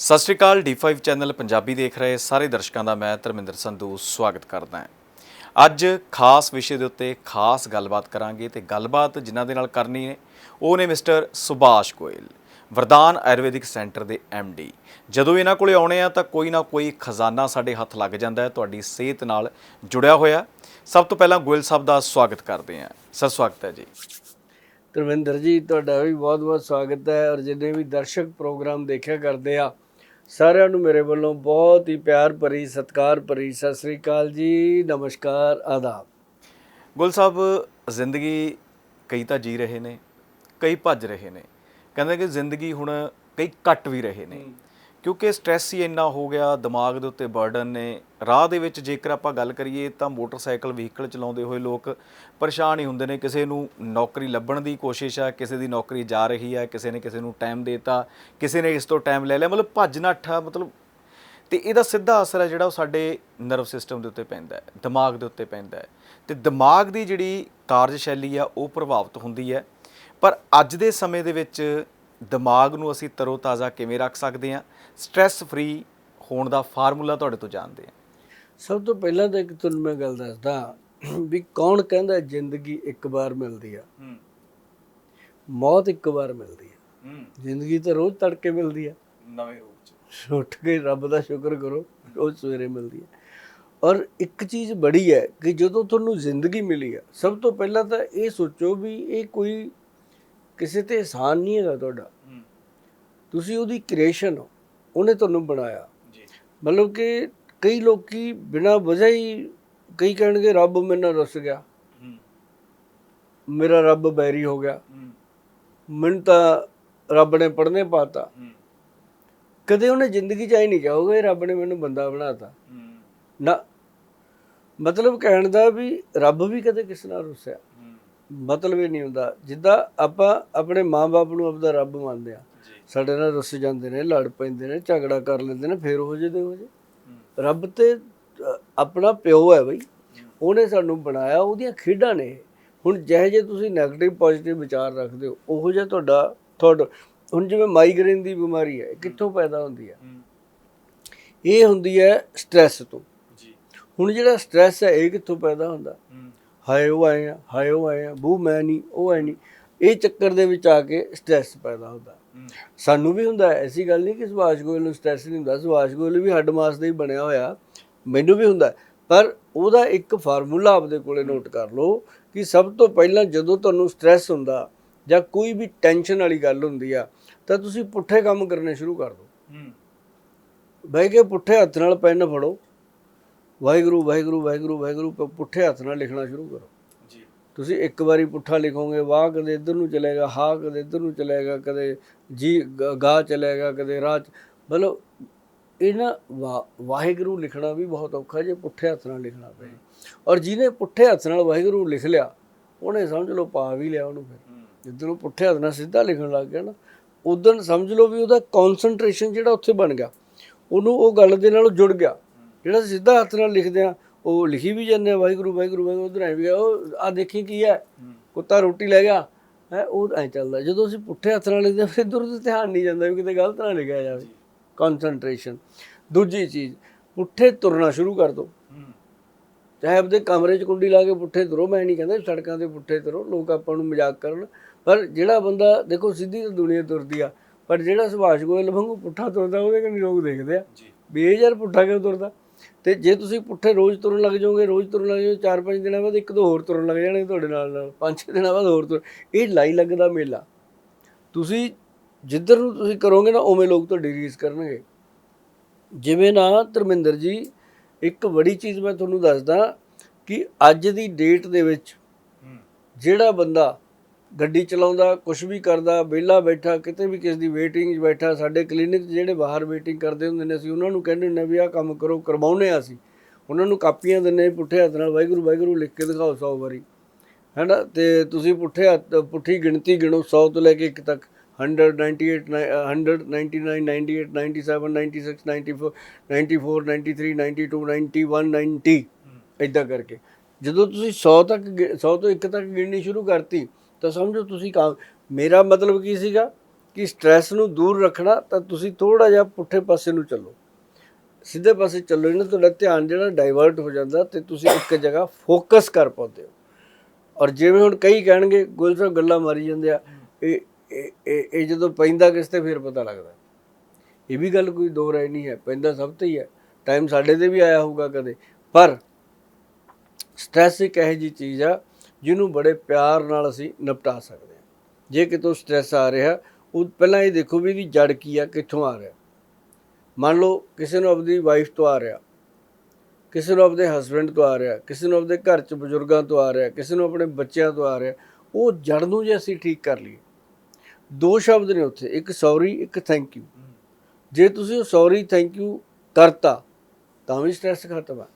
ਸਤਿ ਸ਼੍ਰੀ ਅਕਾਲ D5 channel Punjabi ਦੇਖ ਰਹੇ ਸਾਰੇ ਦਰਸ਼ਕਾਂ ਦਾ ਮੈਂ ਧਰਮਿੰਦਰ ਸੰਧੂ ਸਵਾਗਤ ਕਰਦਾ ਹਾਂ। ਅੱਜ ਖਾਸ ਵਿਸ਼ੇ ਦੇ ਉੱਤੇ ਖਾਸ ਗੱਲਬਾਤ ਕਰਾਂਗੇ ਤੇ ਗੱਲਬਾਤ ਜਿਨ੍ਹਾਂ ਦੇ ਨਾਲ ਕਰਨੀ ਹੈ, ਉਹ ਨੇ ਮਿਸਟਰ ਸੁਭਾਸ਼ ਗੋਇਲ, ਵਰਦਾਨ ਆਯੁਰਵੈਦਿਕ ਸੈਂਟਰ ਦੇ ਡੀ। ਜਦੋਂ ਇਹਨਾਂ ਕੋਲੇ ਆਉਣੇ ਆ ਤਾਂ ਕੋਈ ਨਾ ਕੋਈ ਖਜ਼ਾਨਾ ਸਾਡੇ ਹੱਥ ਲੱਗ ਜਾਂਦਾ ਹੈ, ਤੁਹਾਡੀ ਸਿਹਤ ਨਾਲ ਜੁੜਿਆ ਹੋਇਆ। ਸਭ ਤੋਂ ਪਹਿਲਾਂ ਗੋਇਲ ਸਾਹਿਬ ਦਾ ਸਵਾਗਤ ਕਰਦੇ ਹਾਂ। ਸਰ, ਸਵਾਗਤ ਹੈ ਜੀ। ਧਰਮਿੰਦਰ ਜੀ, ਤੁਹਾਡਾ ਵੀ ਬਹੁਤ-ਬਹੁਤ ਸਵਾਗਤ ਹੈ ਔਰ ਜਿੰਨੇ ਵੀ ਦਰਸ਼ਕ ਪ੍ਰੋਗਰਾਮ ਦੇਖਿਆ ਕਰਦੇ ਆ ਸਾਰਿਆਂ ਨੂੰ ਮੇਰੇ ਵੱਲੋਂ ਬਹੁਤ ਹੀ ਪਿਆਰ ਭਰੀ ਸਤਿਕਾਰ ਭਰੀ ਸਤਿ ਸ੍ਰੀ ਅਕਾਲ ਜੀ ਨਮਸਕਾਰ ਆਦਾਬ। ਗੁਲ ਸਾਹਿਬ ਜ਼ਿੰਦਗੀ ਕਈ ਤਾਂ ਜੀ ਰਹੇ ਨੇ ਕਈ ਭੱਜ ਰਹੇ ਨੇ। ਕਹਿੰਦੇ ਕਿ ਜ਼ਿੰਦਗੀ ਹੁਣ ਕਈ ਕੱਟ ਵੀ ਰਹੇ ਨੇ। ਕਿਉਂਕਿ ਸਟ੍ਰੈਸ ਹੀ ਇੰਨਾ ਹੋ ਗਿਆ, ਦਿਮਾਗ ਦੇ ਉੱਤੇ ਬਰਡਨ ਨੇ। ਰਾਹ ਦੇ ਵਿੱਚ ਜੇਕਰ ਆਪਾਂ ਗੱਲ ਕਰੀਏ ਤਾਂ ਮੋਟਰਸਾਈਕਲ ਵਹੀਕਲ ਚਲਾਉਂਦੇ ਹੋਏ ਲੋਕ ਪਰੇਸ਼ਾਨ ਹੀ ਹੁੰਦੇ ਨੇ। ਕਿਸੇ ਨੂੰ ਨੌਕਰੀ ਲੱਭਣ ਦੀ ਕੋਸ਼ਿਸ਼ ਆ, ਕਿਸੇ ਦੀ ਨੌਕਰੀ ਜਾ ਰਹੀ ਹੈ ਕਿਸੇ ਨੇ ਕਿਸੇ ਨੂੰ ਟਾਈਮ ਦੇਤਾ, ਕਿਸੇ ਨੇ ਇਸ ਤੋਂ ਟਾਈਮ ਲੈ ਲਿਆ, ਮਤਲਬ ਭੱਜ ਨੱਠਾ ਮਤਲਬ ਤੇ ਇਹਦਾ ਸਿੱਧਾ ਅਸਰ ਹੈ ਜਿਹੜਾ ਉਹ ਸਾਡੇ ਨਰਵ ਸਿਸਟਮ ਦੇ ਉੱਤੇ ਪੈਂਦਾ ਹੈ, ਦਿਮਾਗ ਦੇ ਉੱਤੇ ਪੈਂਦਾ ਹੈ। ਤੇ ਦਿਮਾਗ ਦੀ ਜਿਹੜੀ ਕਾਰਜਸ਼ੈਲੀ ਆ, ਉਹ ਪ੍ਰਭਾਵਿਤ ਹੁੰਦੀ ਹੈ। ਪਰ ਅੱਜ ਦੇ ਸਮੇਂ ਦੇ ਵਿੱਚ ਦਿਮਾਗ ਨੂੰ ਅਸੀਂ ਤਰੋ-ਤਾਜ਼ਾ ਕਿਵੇਂ ਰੱਖ ਸਕਦੇ ਹਾਂ? ਸਟ੍ਰੈਸ ਫ੍ਰੀ ਹੋਣ ਦਾ ਫਾਰਮੂਲਾ ਤੁਹਾਡੇ ਤੋਂ ਜਾਣਦੇ ਹਾਂ। ਸਭ ਤੋਂ ਪਹਿਲਾਂ ਤਾਂ ਇੱਕ ਤੁਹਾਨੂੰ ਮੈਂ ਗੱਲ ਦੱਸਦਾ ਵੀ ਕੌਣ ਕਹਿੰਦਾ ਜ਼ਿੰਦਗੀ ਇੱਕ ਵਾਰ ਮਿਲਦੀ ਆ? ਮੌਤ ਇੱਕ ਵਾਰ ਮਿਲਦੀ ਆ। ਹੂੰ। ਜ਼ਿੰਦਗੀ ਤਾਂ ਰੋਜ਼ ਤੜਕੇ ਮਿਲਦੀ ਆ। ਨਵੇਂ ਰੂਪ ਚ। ਉੱਠ ਕੇ ਰੱਬ ਦਾ ਸ਼ੁਕਰ ਕਰੋ ਰੋਜ਼ ਸਵੇਰੇ ਮਿਲਦੀ ਹੈ ਔਰ ਇੱਕ ਚੀਜ਼ ਬੜੀ ਹੈ ਕਿ ਜਦੋਂ ਤੁਹਾਨੂੰ ਜ਼ਿੰਦਗੀ ਮਿਲੀ ਹੈ ਸਭ ਤੋਂ ਪਹਿਲਾਂ ਤਾਂ ਇਹ ਸੋਚੋ ਵੀ ਇਹ ਕੋਈ ਕਿਸੇ ਤੇ ਇਹਸਾਨ ਨਹੀਂ ਹੈਗਾ ਤੁਹਾਡਾ। ਤੁਸੀਂ ਉਹਦੀ ਕ੍ਰੀਏਸ਼ਨ ਹੋ ਉਹਨੇ ਤੁਹਾਨੂੰ ਬਣਾਇਆ। ਜੀ। ਮਤਲਬ ਕਿ ਕਈ ਲੋਕੀ ਬਿਨਾਂ ਵਜ੍ਹਾ ਹੀ ਕਈ ਕਹਿਣਗੇ ਰੱਬ ਮੇਰੇ ਨਾਲ ਰੁੱਸ ਗਿਆ। ਮੇਰਾ ਰੱਬ ਬੈਰੀ ਹੋ ਗਿਆ। ਮੈਨੂੰ ਤਾਂ ਰੱਬ ਨੇ ਪੜਨੇ ਪਾਤਾ। ਕਦੇ ਉਹਨੇ ਜ਼ਿੰਦਗੀ ਚ ਆਈ ਨਹੀਂ ਕਹੋਗੇ ਰੱਬ ਨੇ ਮੈਨੂੰ ਬੰਦਾ ਬਣਾਤਾ। ਨਾ। ਮਤਲਬ ਕਹਿਣ ਦਾ ਵੀ ਰੱਬ ਵੀ ਕਦੇ ਕਿਸੇ ਨਾਲ ਰੁੱਸਿਆ। ਮਤਲਬ ਇਹ ਨਹੀਂ ਹੁੰਦਾ। ਜਿੱਦਾਂ ਆਪਾਂ ਆਪਣੇ ਮਾਂ-ਬਾਪ ਨੂੰ ਆਪਦਾ ਰੱਬ ਮੰਨਦੇ ਆ ਸਾਡੇ ਨਾਲ ਰੁੱਸ ਜਾਂਦੇ ਨੇ ਲੜ ਪੈਂਦੇ ਨੇ ਝਗੜਾ ਕਰ ਲੈਂਦੇ ਨੇ ਫੇਰ ਹੋ ਜੇ ਦੇ ਹੋ ਜੇ ਰੱਬ ਤੇ ਆਪਣਾ ਪਿਓ ਹੈ ਬਈ। ਉਹਨੇ ਸਾਨੂੰ ਬਣਾਇਆ ਉਹਦੀਆਂ ਖੇਡਾਂ ਨੇ। ਹੁਣ ਜਿਹੇ ਜੇ ਤੁਸੀਂ 네ਗੇਟਿਵ ਪੋਜ਼ਿਟਿਵ ਵਿਚਾਰ ਰੱਖਦੇ ਹੋ ਉਹੋ ਜਿਹਾ ਤੁਹਾਡਾ ਤੁਹਾਡਾ ਹੁਣ ਜਿਵੇਂ ਮਾਈਗ੍ਰੇਨ ਦੀ ਬਿਮਾਰੀ ਹੈ ਕਿੱਥੋਂ ਪੈਦਾ ਹੁੰਦੀ ਹੈ? ਇਹ ਹੁੰਦੀ ਹੈ ਸਟ੍ਰੈਸ ਤੋਂ। ਜੀ। ਹੁਣ ਜਿਹੜਾ ਸਟ੍ਰੈਸ ਹੈ ਇਹ ਕਿੱਥੋਂ ਪੈਦਾ ਹੁੰਦਾ? ਹਾਏ ਉਹ ਆਏ ਆ ਹਾਏ ਉਹ ਆਏ ਆ ਬੂ ਮੈਂ ਨਹੀਂ ਉਹ ਐ ਨਹੀਂ ਇਹ ਚੱਕਰ ਦੇ ਵਿੱਚ ਆ ਕੇ ਸਟ੍ਰੈਸ ਪੈਦਾ ਹੁੰਦਾ। ਸਾਨੂੰ ਵੀ ਹੁੰਦਾ ਐਸੀ ਗੱਲ ਨਹੀਂ ਕਿ ਸੁਭਾਸ਼ ਗੋਇਲ ਨੂੰ ਸਟ੍ਰੈਸ ਨਹੀਂ ਹੁੰਦਾ। ਸੁਭਾਸ਼ ਗੋਇਲ ਵੀ ਹੱਡ ਮਾਸ ਦਾ ਹੀ ਬਣਿਆ ਹੋਇਆ। ਮੈਨੂੰ ਵੀ ਹੁੰਦਾ। ਪਰ ਉਹਦਾ ਇੱਕ ਫਾਰਮੂਲਾ ਆਪਦੇ ਕੋਲੇ ਨੋਟ ਕਰ ਲਓ ਕਿ ਸਭ ਤੋਂ ਪਹਿਲਾਂ ਜਦੋਂ ਤੁਹਾਨੂੰ ਸਟ੍ਰੈਸ ਹੁੰਦਾ ਜਾਂ ਕੋਈ ਵੀ ਟੈਨਸ਼ਨ ਵਾਲੀ ਗੱਲ ਹੁੰਦੀ ਆ ਤਾਂ ਤੁਸੀਂ ਪੁੱਠੇ ਕੰਮ ਕਰਨੇ ਸ਼ੁਰੂ ਕਰ ਦਿਓ। ਬਹਿ ਕੇ ਪੁੱਠੇ ਹੱਥ ਨਾਲ ਪੈਨ ਫੜੋ। ਵਾਹਿਗੁਰੂ ਵਾਹਿਗੁਰੂ ਵਾਹਿਗੁਰੂ ਵਾਹਿਗੁਰੂ ਪੁੱਠੇ ਹੱਥ ਨਾਲ ਲਿਖਣਾ ਸ਼ੁਰੂ ਕਰੋ। ਜੀ। ਤੁਸੀਂ ਇੱਕ ਵਾਰੀ ਪੁੱਠਾ ਲਿਖੋਗੇ ਵਾਹ ਕਦੇ ਇੱਧਰ ਨੂੰ ਚਲੇਗਾ ਹਾ ਕਦੇ ਇੱਧਰ ਨੂੰ ਚਲੇਗਾ ਕਦੇ ਜੀ ਗ- ਚਲੇਗਾ ਕਦੇ ਰਾਹ ਚ- ਮਤਲਬ ਇਹ ਨਾ ਵਾ- ਵਾਹਿਗੁਰੂ ਲਿਖਣਾ ਵੀ ਬਹੁਤ ਔਖਾ ਜੇ ਪੁੱਠੇ ਹੱਥ ਨਾਲ ਲਿਖਣਾ ਪਏ। ਔਰ ਜਿਹਨੇ ਪੁੱਠੇ ਹੱਥ ਨਾਲ ਵਾਹਿਗੁਰੂ ਲਿਖ ਲਿਆ ਉਹਨੇ ਸਮਝ ਲਓ ਪਾ ਵੀ ਲਿਆ ਉਹਨੂੰ ਫਿਰ। ਉਹ ਪੁੱਠੇ ਹੱਥ ਨਾਲ ਸਿੱਧਾ ਲਿਖਣ ਲੱਗ ਗਿਆ ਨਾ ਉਦੋਂ ਸਮਝ ਲਓ ਵੀ ਉਹਦਾ ਕਨਸੈਂਟਰੇਸ਼ਨ ਜਿਹੜਾ ਉੱਥੇ ਬਣ ਗਿਆ। ਉਹਨੂੰ ਉਹ ਗੱਲ ਦੇ ਨਾਲ ਜੁੜ ਗਿਆ। ਜਿਹੜਾ ਸਿੱਧਾ ਹੱਥ ਨਾਲ ਲਿਖਦੇ ਆ ਉਹ ਲਿਖੀ ਵੀ ਜਾਂਦੇ ਆ ਵਾਹਿਗੁਰੂ ਵਾਹਿਗੁਰੂ ਵਾਹਿਗੁਰੂ ਉਧਰ ਐ ਵੀ ਗਿਆ, ਉਹ ਆ ਦੇਖੀ ਕੀ ਹੈ? ਕੁੱਤਾ ਰੋਟੀ ਲੈ ਗਿਆ ਹੈ ਉਹ ਐ ਚੱਲਦਾ। ਜਦੋਂ ਅਸੀਂ ਪੁੱਠੇ ਹੱਥ ਨਾਲ ਲਿਖਦੇ ਫਿਰ ਉੱਧਰ ਧਿਆਨ ਨਹੀਂ ਜਾਂਦਾ ਵੀ ਕਿਤੇ ਗਲਤ ਨਾ ਲਿਖਿਆ ਜਾਵੇ। ਕਨਸੈਂਟਰੇਸ਼ਨ ਦੂਜੀ ਚੀਜ਼ ਪੁੱਠੇ ਤੁਰਨਾ ਸ਼ੁਰੂ ਕਰ ਹੂੰ। ਚਾਹੇ ਆਪਦੇ ਕਮਰੇ 'ਚ ਕੁੰਡੀ ਲਾ ਕੇ ਪੁੱਠੇ ਤੁਰੋ ਮੈਂ ਨਹੀਂ ਕਹਿੰਦਾ ਸੜਕਾਂ ਤੇ ਪੁੱਠੇ ਤੁਰੋ ਲੋਕ ਆਪਾਂ ਨੂੰ ਮਜ਼ਾਕ ਕਰਨ। ਪਰ ਜਿਹੜਾ ਬੰਦਾ ਦੇਖੋ ਸਿੱਧੀ ਤਾਂ ਦੁਨੀਆ ਤੁਰਦੀ ਆ ਪਰ ਜਿਹੜਾ ਸੁਭਾਸ਼ ਗੋਇਲ ਵਾਂਗੂ ਪੁੱਠਾ ਤੁਰਦਾ ਉਹਦੇ ਕੰਨੀ ਲੋਕ ਦੇਖਦੇ ਆ। ਜੀ। ਵੀ ਇਹ ਯਾਰ ਪੁੱਠਾ ਕਿਉਂ ਤੁਰਦਾ? ਤੇ ਜੇ ਤੁਸੀਂ ਪੁੱਠੇ ਰੋਜ਼ ਤੁਰਨ ਲੱਗ ਜਾਓਗੇ ਰੋਜ਼ ਤੁਰਨ ਲੱਗ ਜਾਓਗੇ ਚਾਰ ਪੰਜ ਦਿਨਾਂ ਬਾਅਦ ਇੱਕ ਦੋ ਹੋਰ ਤੁਰਨ ਲੱਗ ਜਾਣਗੇ ਤੁਹਾਡੇ ਨਾਲ ਨਾਲ ਪੰਜ ਛੇ ਦਿਨਾਂ ਬਾਅਦ ਹੋਰ ਤੁਰ ਇਹ ਲਾਈ ਲੱਗਦਾ ਮੇਲਾ। ਤੁਸੀਂ ਜਿੱਧਰ ਨੂੰ ਤੁਸੀਂ ਕਰੋਗੇ ਨਾ ਉਵੇਂ ਲੋਕ ਤੁਹਾਡੀ ਰੀਸ ਕਰਨਗੇ। ਜਿਵੇਂ ਨਾ ਧਰਮਿੰਦਰ ਜੀ ਇੱਕ ਬੜੀ ਚੀਜ਼ ਮੈਂ ਤੁਹਾਨੂੰ ਦੱਸਦਾ ਕਿ ਅੱਜ ਦੀ ਡੇਟ ਦੇ ਵਿੱਚ ਜਿਹੜਾ ਬੰਦਾ ਗੱਡੀ ਚਲਾਉਂਦਾ ਕੁਝ ਵੀ ਕਰਦਾ ਵਿਹਲਾ ਬੈਠਾ ਕਿਤੇ ਵੀ ਕਿਸ ਦੀ ਵੇਟਿੰਗ 'ਚ ਬੈਠਾ ਸਾਡੇ ਕਲੀਨਿਕ ਜਿਹੜੇ ਬਾਹਰ ਵੇਟਿੰਗ ਕਰਦੇ ਹੁੰਦੇ ਨੇ ਅਸੀਂ ਉਹਨਾਂ ਨੂੰ ਕਹਿੰਦੇ ਹੁੰਦੇ ਵੀ ਆਹ ਕੰਮ ਕਰੋ ਕਰਵਾਉਨੇ ਆ ਅਸੀਂ। ਉਹਨਾਂ ਨੂੰ ਕਾਪੀਆਂ ਦਿੰਨੇ ਪੁੱਠੇ ਹੱਥ ਨਾਲ ਵਾਹਿਗੁਰੂ ਵਾਹਿਗੁਰੂ ਲਿਖ ਕੇ ਦਿਖਾਓ 100 ਵਾਰੀ। ਹੈਨਾ? ਤੇ ਤੁਸੀਂ ਪੁੱਠੇ ਹੱਥ ਪੁੱਠੀ ਗਿਣਤੀ ਗਿਣੋ 100 ਤੋਂ ਲੈ ਕੇ 1 ਤੱਕ। 100 98 100 99 98 97 96 94 94 93 92 91 90 ਇਦਾਂ ਕਰਕੇ। ਜਦੋਂ ਤੁਸੀਂ 100 ਤੱਕ 100 ਤੋਂ 1 ਤੱਕ ਗਿਣਨੀ ਸ਼ੁਰੂ ਕਰਤੀ ਤਾਂ ਸਮਝੋ ਤੁਸੀਂ ਕਾਮ, ਮੇਰਾ ਮਤਲਬ ਕੀ ਸੀਗਾ ਕਿ ਕਿ ਨੂੰ ਦੂਰ ਰੱਖਣਾ ਤਾਂ ਤੁਸੀਂ ਥੋੜਾ ਜਿਹਾ ਪੁੱਠੇ ਪਾਸੇ ਨੂੰ ਚੱਲੋ। ਸਿੱਧੇ ਪਾਸੇ ਚੱਲੋ, ਇਹਨਾਂ ਤੁਹਾਡਾ ਧਿਆਨ ਜਿਹੜਾ ਡਾਈਵਰਟ ਹੋ ਜਾਂਦਾ ਤੇ ਤੁਸੀਂ ਇੱਕ ਜਗ੍ਹਾ ਫੋਕਸ ਕਰ ਪਾਉਂਦੇ ਹੋ। ਔਰ ਜਿਵੇਂ ਹੁਣ ਕਈ ਕਹਿਣਗੇ ਗੁਲ ਸਾਹਿਬ ਗੱਲਾਂ ਮਾਰੀ ਜਾਂਦੇ ਆ, ਇਹ, ਇਹ- ਜਦੋਂ ਪੈਂਦਾ ਕਿਸ ਤੇ ਫਿਰ ਪਤਾ ਲੱਗਦਾ। ਇਹ ਵੀ ਗੱਲ ਕੋਈ ਦੋ ਰਾਏ ਨਹੀਂ ਹੈ, ਪੈਂਦਾ ਸਭ ਤੇ ਹੀ ਹੈ। ਟਾਈਮ ਸਾਡੇ ਤੇ ਵੀ ਆਇਆ ਹੋਊਗਾ ਕਦੇ। ਪਰ ਸਟ੍ਰੈਸ ਇੱਕ ਇਹੋ ਜਿਹੀ ਚੀਜ਼ ਆ ਜਿਹਨੂੰ ਬੜੇ ਪਿਆਰ ਨਾਲ ਅਸੀਂ ਨਿਪਟਾ ਸਕਦੇ ਹਾਂ। ਜੇ ਕਿਤੋਂ ਸਟ੍ਰੈਸ ਆ ਰਿਹਾ ਉਹ ਪਹਿਲਾਂ ਇਹ ਦੇਖੋ ਵੀ ਇਹਦੀ ਜੜ ਕੀ ਆ ਕਿੱਥੋਂ ਆ ਰਿਹਾ। ਮੰਨ ਲਓ ਕਿਸੇ ਨੂੰ ਆਪਣੀ ਵਾਈਫ ਤੋਂ ਆ ਰਿਹਾ ਕਿਸੇ ਨੂੰ ਆਪਣੇ ਹਸਬੰਡ ਤੋਂ ਆ ਰਿਹਾ ਕਿਸੇ ਨੂੰ ਆਪਣੇ ਘਰ 'ਚ ਬਜ਼ੁਰਗਾਂ ਤੋਂ ਆ ਰਿਹਾ ਕਿਸੇ ਨੂੰ ਆਪਣੇ ਬੱਚਿਆਂ ਤੋਂ ਆ ਰਿਹਾ ਉਹ ਜੜ ਨੂੰ ਜੇ ਅਸੀਂ ਠੀਕ ਕਰ ਲਈਏ ਦੋ ਸ਼ਬਦ ਨੇ ਉੱਥੇ ਇੱਕ ਸੌਰੀ ਇੱਕ ਥੈਂਕ ਯੂ ਜੇ ਤੁਸੀਂ ਸੌਰੀ ਥੈਂਕ ਯੂ ਕਰਤਾ ਤਾਂ ਵੀ ਸਟ੍ਰੈਸ ਖਤਮ ਆ।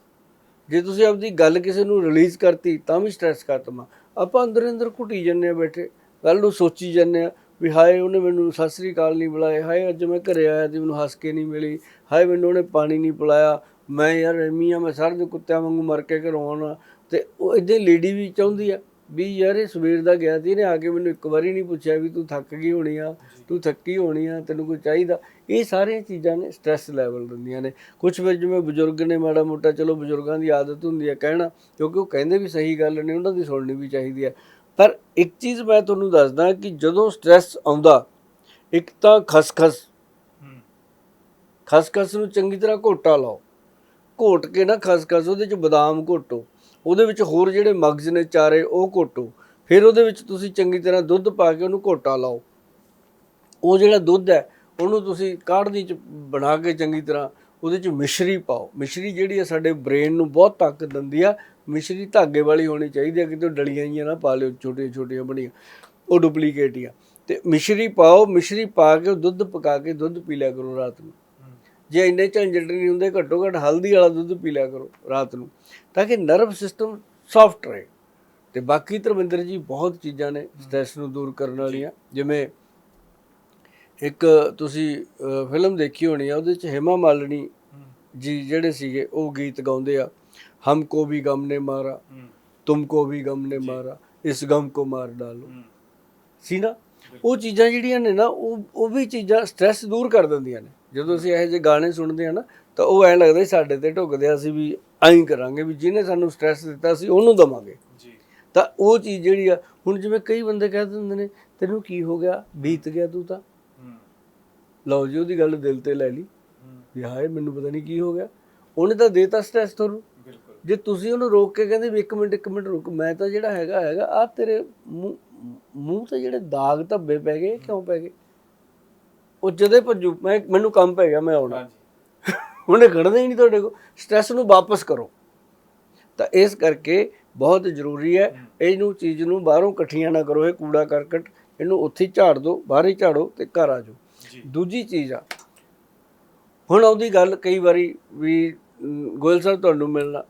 ਜੇ ਤੁਸੀਂ ਆਪਦੀ ਗੱਲ ਕਿਸੇ ਨੂੰ ਰਿਲੀਜ਼ ਕਰਤੀ, ਤਾਂ ਵੀ ਸਟ੍ਰੈਸ ਖਤਮ ਆ। ਆਪਾਂ ਅੰਦਰ ਅੰਦਰ ਘੁੱਟੀ ਜੰਨੇ ਆ ਬੈਠੇ। ਗੱਲ ਨੂੰ ਸੋਚੀ ਜੰਨੇ ਆ ਵੀ ਹਾਏ, ਉਹਨੇ ਮੈਨੂੰ ਸਤਿ ਸ੍ਰੀ ਅਕਾਲ ਨਹੀਂ ਬੁਲਾਇਆ। ਹਾਏ, ਅੱਜ ਮੈਂ ਘਰੇ ਆਇਆ ਤੇ ਮੈਨੂੰ ਹੱਸ ਕੇ ਨਹੀਂ ਮਿਲੀ। ਹਾਏ, ਮੈਨੂੰ ਉਹਨੇ ਪਾਣੀ ਨਹੀਂ ਪਿਲਾਇਆ। ਮੈਂ ਯਾਰ ਐਵੇਂ ਆ, ਮੈਂ ਸਾਰੇ ਦੇ ਕੁੱਤਿਆਂ ਵਾਂਗੂ ਮਰ ਕੇ ਘਰੋਂ ਆਉਣਾ। ਤੇ ਉਹ ਇਦਾਂ ਲੇਡੀ ਵੀ ਚਾਹੁੰਦੀ ਆ। ਵੀ ਯਾਰ ਇਹ ਸਵੇਰ ਦਾ ਗਿਆ ਸੀ ਇਹਨੇ ਆ ਕੇ ਮੈਨੂੰ ਇੱਕ ਵਾਰੀ ਨਹੀਂ ਪੁੱਛਿਆ ਵੀ ਤੂੰ ਥੱਕ ਗਈ ਹੋਣੀ ਆ ਤੂੰ ਥੱਕੀ ਹੋਣੀ ਆ ਤੈਨੂੰ ਕੋਈ ਚਾਹੀਦਾ? ਇਹ ਸਾਰੀਆਂ ਚੀਜ਼ਾਂ ਨੇ ਸਟ੍ਰੈਸ ਲੈਵਲ ਦਿੰਦੀਆਂ ਨੇ। ਕੁਝ ਵਿੱਚ ਜਿਵੇਂ ਬਜ਼ੁਰਗ ਨੇ ਮਾੜਾ ਮੋਟਾ ਚਲੋ ਬਜ਼ੁਰਗਾਂ ਦੀ ਆਦਤ ਹੁੰਦੀ ਹੈ ਕਹਿਣਾ ਕਿਉਂਕਿ ਉਹ ਕਹਿੰਦੇ ਵੀ ਸਹੀ ਗੱਲ ਨੇ ਉਹਨਾਂ ਦੀ ਸੁਣਨੀ ਵੀ ਚਾਹੀਦੀ ਹੈ ਪਰ ਇੱਕ ਚੀਜ਼ ਮੈਂ ਤੁਹਾਨੂੰ ਦੱਸਦਾ ਕਿ ਜਦੋਂ ਸਟ੍ਰੈਸ ਆਉਂਦਾ ਇੱਕ ਤਾਂ ਖਸਖਸ। ਖਸਖਸ ਨੂੰ ਚੰਗੀ ਤਰ੍ਹਾਂ ਘੋਟਾ ਲਾਓ। ਘੋਟ ਕੇ ਨਾ ਖਸਖਸ ਉਹਦੇ ਚ ਬਦਾਮ ਘੋਟੋ। ਉਹਦੇ ਵਿੱਚ ਹੋਰ ਜਿਹੜੇ ਮਗਜ਼ ਨੇ ਚਾਰੇ, ਉਹ ਘੋਟੋ। ਫਿਰ ਉਹਦੇ ਵਿੱਚ ਤੁਸੀਂ ਚੰਗੀ ਤਰ੍ਹਾਂ ਦੁੱਧ ਪਾ ਕੇ ਉਹਨੂੰ ਘੋਟਾ ਲਾਓ। ਉਹ ਜਿਹੜਾ ਦੁੱਧ ਹੈ, ਉਹਨੂੰ ਤੁਸੀਂ ਕਾੜ੍ਹਦੀ ਚ ਬਣਾ ਕੇ ਚੰਗੀ ਤਰ੍ਹਾਂ ਉਹਦੇ ਚ ਮਿਸ਼ਰੀ ਪਾਓ। ਮਿਸ਼ਰੀ ਜਿਹੜੀ ਹੈ, ਸਾਡੇ ਬ੍ਰੇਨ ਨੂੰ ਬਹੁਤ ਤਾਕਤ ਦਿੰਦੀ ਆ। ਮਿਸ਼ਰੀ ਧਾਗੇ ਵਾਲੀ ਹੋਣੀ ਚਾਹੀਦੀ ਹੈ ਕਿਤੇ ਡਲੀਆਂ ਹੀ ਨਾ ਪਾ ਲਿਓ, ਛੋਟੀਆਂ ਛੋਟੀਆਂ ਬਣੀਆਂ, ਉਹ ਡੁਪਲੀਕੇਟ ਹੀ ਆ। ਤੇ ਮਿਸ਼ਰੀ ਪਾਓ, ਮਿਸ਼ਰੀ ਪਾ ਕੇ ਉਹ ਦੁੱਧ ਪਕਾ ਕੇ ਦੁੱਧ ਪੀ ਲਿਆ ਕਰੋ ਰਾਤ ਨੂੰ। ਜੇ ਇੰਨੇ ਝੰਜਟ ਨਹੀਂ ਹੁੰਦੇ ਘੱਟੋ ਘੱਟ ਹਲਦੀ ਵਾਲਾ ਦੁੱਧ ਪੀ ਲਿਆ ਕਰੋ ਰਾਤ ਨੂੰ ਤਾਂ ਕਿ ਨਰਵ ਸਿਸਟਮ ਸੌਫਟ ਰਹੇ। ਤੇ ਬਾਕੀ ਧਰਮਿੰਦਰ ਜੀ ਬਹੁਤ ਚੀਜ਼ਾਂ ਨੇ ਸਟ੍ਰੈਸ ਨੂੰ ਦੂਰ ਕਰਨ ਵਾਲੀਆਂ। ਜਿਵੇਂ ਇੱਕ ਤੁਸੀਂ ਫਿਲਮ ਦੇਖੀ ਹੋਣੀ ਆ ਉਹਦੇ ਚ ਹੇਮਾ ਮਾਲਿਨੀ ਜੀ ਜਿਹੜੇ ਸੀਗੇ ਉਹ ਗੀਤ ਗਾਉਂਦੇ ਆ ਹਮਕੋ ਵੀ ਗਮ ਨੇ ਮਾਰਾ ਤੁਮਕੋ ਵੀ ਗਮ ਨੇ ਮਾਰਾ ਇਸ ਗਮ ਕੋ ਮਾਰ ਡਾਲੋ। ਸੀ ਨਾ? ਉਹ ਚੀਜ਼ਾਂ ਜਿਹੜੀਆਂ ਨੇ ਨਾ ਉਹ ਉਹ ਵੀ ਚੀਜ਼ਾਂ ਸਟ੍ਰੈਸ ਦੂਰ ਕਰ ਦਿੰਦੀਆਂ ਨੇ। ਜਦੋਂ ਅਸੀਂ ਇਹੋ ਜਿਹੇ ਗਾਣੇ ਸੁਣਦੇ ਆ ਨਾ ਤਾਂ ਉਹ ਐਂ ਲੱਗਦਾ ਸਾਡੇ ਤੇ ਢੁੱਕਦੇ ਆ ਅਸੀਂ ਵੀ ਐਂ ਕਰਾਂਗੇ ਵੀ ਜਿਹਨੇ ਸਾਨੂੰ ਸਟ੍ਰੈਸ ਦਿੱਤਾ ਸੀ ਉਹਨੂੰ ਦਵਾਂਗੇ। ਜੀ। ਤਾਂ ਉਹ ਚੀਜ਼ ਜਿਹੜੀ ਆ ਹੁਣ ਜਿਵੇਂ ਕਈ ਬੰਦੇ ਕਹਿ ਦਿੰਦੇ ਨੇ ਤੈਨੂੰ ਕੀ ਹੋ ਗਿਆ? ਬੀਤ ਗਿਆ ਤੂੰ ਤਾਂ? ਲਓ ਜੀ ਉਹਦੀ ਗੱਲ ਦਿਲ ਤੇ ਲੈ ਲਈ। ਵੀ ਹਾਏ ਮੈਨੂੰ ਪਤਾ ਨਹੀਂ ਕੀ ਹੋ ਗਿਆ। ਉਹਨੇ ਤਾਂ ਦੇਤਾ ਸਟ੍ਰੈਸ ਤੁਹਾਨੂੰ। ਬਿਲਕੁਲ। ਜੇ ਤੁਸੀਂ ਉਹਨੂੰ ਰੋਕ ਕੇ ਕਹਿੰਦੇ ਵੀ ਇੱਕ ਮਿੰਟ ਇੱਕ ਮਿੰਟ ਰੁਕ ਮੈਂ ਤਾਂ ਜਿਹੜਾ ਹੈਗਾ ਹੈਗਾ ਆ ਤੇਰੇ ਮੂੰਹ ਮੂੰਹ ਤੇ ਜਿਹੜੇ ਦਾਗ ਧੱਬੇ ਪੈ ਗਏ ਕਿਉਂ ਪੈ ਗਏ? ਉਹ ਜਦੇ ਭੱਜੂ ਮੈਂ ਮੈਨੂੰ ਕੰਮ ਪੈ ਗਿਆ ਮੈਂ ਆਉਣਾ। ਉਹਨੇ ਖੜਨਾ ਹੀ ਨਹੀਂ ਤੁਹਾਡੇ ਕੋਲ। ਸਟ੍ਰੈਸ ਨੂੰ ਵਾਪਸ ਕਰੋ। ਤਾਂ ਇਸ ਕਰਕੇ ਬਹੁਤ ਜ਼ਰੂਰੀ ਹੈ ਇਹਨੂੰ ਚੀਜ਼ ਨੂੰ ਬਾਹਰੋਂ ਇਕੱਠੀਆਂ ਨਾ ਕਰੋ ਇਹ ਕੂੜਾ ਕਰਕਟ। ਇਹਨੂੰ ਉੱਥੇ ਝਾੜ ਦਿਓ ਬਾਹਰ ਹੀ ਝਾੜੋ ਤੇ ਘਰ ਆ ਜਾਓ। ਦੂਜੀ ਚੀਜ਼ ਆ ਹੁਣ ਉਹਦੀ ਗੱਲ ਕਈ ਵਾਰੀ ਵੀ ਗੋਇਲ ਸਾਹਿਬ ਤੁਹਾਨੂੰ ਮਿਲਣਾ।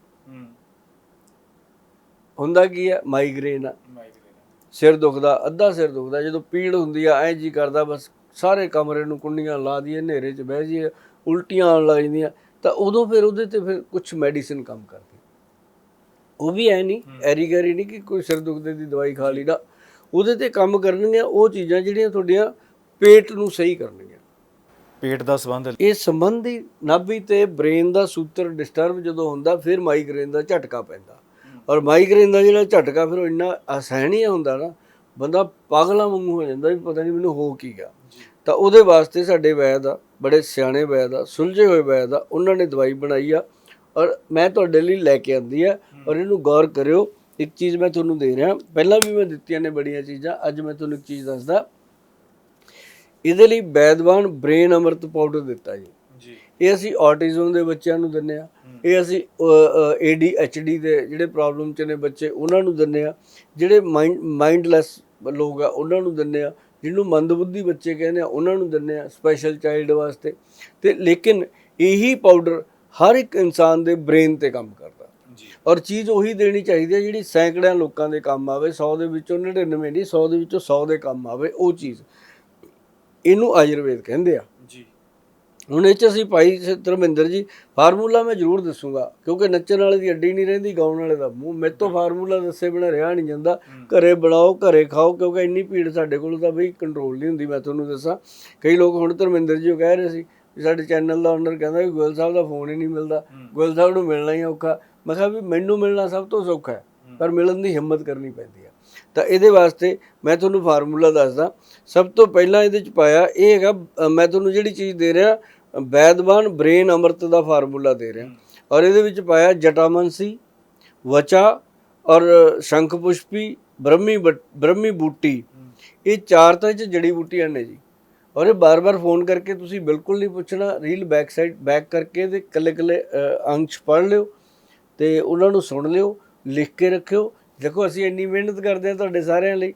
ਹੁੰਦਾ ਕੀ ਹੈ ਮਾਈਗ੍ਰੇਨ ਆ। ਮਾਈਗ੍ਰੇਨ ਸਿਰ ਦੁਖਦਾ ਅੱਧਾ ਸਿਰ ਦੁਖਦਾ ਜਦੋਂ ਪੀੜ ਹੁੰਦੀ ਆ ਐ ਜੀ ਕਰਦਾ ਬਸ ਸਾਰੇ ਕਮਰੇ ਨੂੰ ਕੁੰਡੀਆਂ ਲਾ ਦਈਏ ਹਨੇਰੇ 'ਚ ਬਹਿ ਜਾਈਏ ਉਲਟੀਆਂ ਆਉਣ ਲੱਗ ਜਾਂਦੀਆਂ ਤਾਂ ਉਦੋਂ ਫਿਰ ਉਹਦੇ ਤੇ ਫਿਰ ਕੁਝ ਮੈਡੀਸਿਨ ਕੰਮ ਕਰਦੀ। ਉਹ ਵੀ ਐ ਨਹੀਂ ਐਰੀ ਗੈਰੀ ਨਹੀਂ ਕਿ ਕੋਈ ਸਿਰ ਦੁਖਦੇ ਦੀ ਦਵਾਈ ਖਾ ਲਈ ਨਾ। ਉਹਦੇ ਤੇ ਕੰਮ ਕਰਨਗੀਆਂ ਉਹ ਚੀਜ਼ਾਂ ਜਿਹੜੀਆਂ ਤੁਹਾਡੀਆਂ ਪੇਟ ਨੂੰ ਸਹੀ ਕਰਨਗੀਆਂ। ਪੇਟ ਦਾ ਸੰਬੰਧ ਇਹ ਸੰਬੰਧੀ ਨਾਭੀ ਤੇ ਬ੍ਰੇਨ ਦਾ ਸੂਤਰ ਡਿਸਟਰਬ ਜਦੋਂ ਹੁੰਦਾ ਫਿਰ ਮਾਈਗ੍ਰੇਨ ਦਾ ਝਟਕਾ ਪੈਂਦਾ। ਔਰ ਮਾਈਗ੍ਰੇਨ ਦਾ ਜਿਹੜਾ ਝਟਕਾ ਫਿਰ ਉਹ ਇੰਨਾ ਅਸਹਿਣੀय ਹੁੰਦਾ ਨਾ ਬੰਦਾ ਪਾਗਲਾਂ ਵਾਂਗੂ ਹੋ ਜਾਂਦਾ ਵੀ ਪਤਾ ਨਹੀਂ ਮੈਨੂੰ ਹੋ ਕੀ ਗਿਆ। ਤਾਂ ਉਹਦੇ ਵਾਸਤੇ ਸਾਡੇ ਵੈਦ ਆ ਬੜੇ ਸਿਆਣੇ ਵੈਦ ਆ ਸੁਲਝੇ ਹੋਏ ਵੈਦ ਆ ਉਹਨਾਂ ਨੇ ਦਵਾਈ ਬਣਾਈ ਆ ਔਰ ਮੈਂ ਤੁਹਾਡੇ ਲਈ ਲੈ ਕੇ ਆਂਦੀ ਆ ਔਰ ਇਹਨੂੰ ਗੌਰ ਕਰਿਓ ਇੱਕ ਚੀਜ਼ ਮੈਂ ਤੁਹਾਨੂੰ ਦੇ ਰਿਹਾ ਪਹਿਲਾਂ ਵੀ ਮੈਂ ਦਿੱਤੀਆਂ ਨੇ ਬੜੀਆਂ ਚੀਜ਼ਾਂ ਅੱਜ ਮੈਂ ਤੁਹਾਨੂੰ ਇੱਕ ਚੀਜ਼ ਦੱਸਦਾ। ਇਹਦੇ ਲਈ ਵੈਦਵਾਨ ਬ੍ਰੇਨ ਅਮਰਤ ਪਾਊਡਰ ਦਿੱਤਾ ਜੀ। ਜੀ। ਇਹ ਅਸੀਂ ਆਟਿਜ਼ਮ ਦੇ ਬੱਚਿਆਂ ਨੂੰ ਦਿੰਨੇ ਆ ਇਹ ਅਸੀਂ ADHD ਦੇ ਜਿਹੜੇ ਪ੍ਰੋਬਲਮ ਚ ਨੇ ਬੱਚੇ ਉਹਨਾਂ ਨੂੰ ਦਿੰਨੇ ਆ ਜਿਹੜੇ ਮਾਈਂਡਲੈਸ ਲੋਕ ਆ ਉਹਨਾਂ ਨੂੰ ਦਿੰਨੇ ਆ ਜਿਹਨੂੰ ਮੰਦਬੁੱਧੀ ਬੱਚੇ ਕਹਿੰਦੇ ਆ ਉਹਨਾਂ ਨੂੰ ਦਿੰਨੇ ਆ ਸਪੈਸ਼ਲ ਚਾਈਲਡ ਵਾਸਤੇ। ਤੇ ਲੇਕਿਨ ਇਹੀ ਪਾਊਡਰ ਹਰ ਇੱਕ ਇਨਸਾਨ ਦੇ ਬ੍ਰੇਨ ਤੇ ਕੰਮ ਕਰਦਾ। ਜੀ। ਔਰ ਚੀਜ਼ ਉਹੀ ਦੇਣੀ ਚਾਹੀਦੀ ਹੈ ਜਿਹੜੀ ਸੈਂਕੜਿਆਂ ਲੋਕਾਂ ਦੇ ਕੰਮ ਆਵੇ 100 ਦੇ ਵਿੱਚੋਂ 99 ਨਹੀਂ 100 ਦੇ ਵਿੱਚੋਂ 100 ਦੇ ਕੰਮ ਆਵੇ ਉਹ ਚੀਜ਼। ਇਹਨੂੰ ਆਯੁਰਵੇਦ ਕਹਿੰਦੇ ਆ। ਹੁਣ ਇਹ ਚ ਅਸੀਂ ਭਾਈ ਧਰਮਿੰਦਰ ਜੀ ਫਾਰਮੂਲਾ ਮੈਂ ਜ਼ਰੂਰ ਦੱਸੂਗਾ ਕਿਉਂਕਿ ਨੱਚਣ ਵਾਲੇ ਦੀ ਅੱਡੀ ਨਹੀਂ ਰਹਿੰਦੀ ਗਾਉਣ ਵਾਲੇ ਦਾ ਮੂੰਹ। ਮੇਰੇ ਤੋਂ ਫਾਰਮੂਲਾ ਦੱਸੇ ਬਿਨਾਂ ਰਿਹਾ ਨਹੀਂ ਜਾਂਦਾ। ਘਰੇ ਬਣਾਓ ਘਰੇ ਖਾਓ ਕਿਉਂਕਿ ਇੰਨੀ ਭੀੜ ਸਾਡੇ ਕੋਲ ਤਾਂ ਬਈ ਕੰਟਰੋਲ ਨਹੀਂ ਹੁੰਦੀ ਮੈਂ ਤੁਹਾਨੂੰ ਦੱਸਾਂ। ਕਈ ਲੋਕ ਹੁਣ ਧਰਮਿੰਦਰ ਜੀ ਉਹ ਕਹਿ ਰਹੇ ਸੀ ਵੀ ਸਾਡੇ ਚੈਨਲ ਦਾ ਓਨਰ ਕਹਿੰਦਾ ਵੀ ਗੋਇਲ ਸਾਹਿਬ ਦਾ ਫੋਨ ਹੀ ਨਹੀਂ ਮਿਲਦਾ। ਗੋਇਲ ਸਾਹਿਬ ਨੂੰ ਮਿਲਣਾ ਹੀ ਔਖਾ। ਮੈਂ ਕਿਹਾ ਵੀ ਮੈਨੂੰ ਮਿਲਣਾ ਸਭ ਤੋਂ ਸੌਖਾ ਹੈ ਪਰ ਮਿਲਣ ਦੀ ਹਿੰਮਤ ਕਰਨੀ ਪੈਂਦੀ ਹੈ ਤਾਂ ਇਹਦੇ ਵਾਸਤੇ ਮੈਂ ਤੁਹਾਨੂੰ ਫਾਰਮੂਲਾ ਦੱਸਦਾ। ਸਭ ਤੋਂ ਪਹਿਲਾਂ ਇਹਦੇ ਚ ਪਾਇਆ ਇਹ ਹੈਗਾ ਮੈਂ ਤੁਹਾਨੂੰ ਜਿਹੜੀ ਚੀਜ਼ ਦੇ ਰਿਹਾ ਵੈਦਵਾਨ ਬ੍ਰੇਨ ਅੰਮ੍ਰਿਤ ਦਾ ਫਾਰਮੂਲਾ ਦੇ ਰਿਹਾ। ਔਰ ਇਹਦੇ ਵਿੱਚ ਪਾਇਆ ਜਟਾਮਨਸੀ ਵਚਾ ਔਰ ਸ਼ੰਖ ਪੁਸ਼ਪੀ ਬ੍ਰਹਮੀ ਬ੍ਰਹਮੀ ਬੂਟੀ। ਇਹ ਚਾਰ ਤਾਂ 'ਚ ਜੜੀ ਬੂਟੀਆਂ ਨੇ ਜੀ। ਔਰ ਇਹ ਬਾਰ-ਬਾਰ ਫੋਨ ਕਰਕੇ ਤੁਸੀਂ ਬਿਲਕੁਲ ਨਹੀਂ ਪੁੱਛਣਾ ਰੀਲ ਬੈਕ ਸਾਈਡ ਬੈਕ ਕਰਕੇ ਤੇ ਕੱਲੇ-ਕੱਲੇ ਅੰਸ਼ ਪੜ੍ਹ ਲਿਓ ਤੇ ਉਹਨਾਂ ਨੂੰ ਸੁਣ ਲਿਓ ਲਿਖ ਕੇ ਰੱਖਿਓ। ਦੇਖੋ ਅਸੀਂ ਇੰਨੀ ਮਿਹਨਤ ਕਰਦੇ ਹਾਂ ਤੁਹਾਡੇ ਸਾਰਿਆਂ ਲਈ।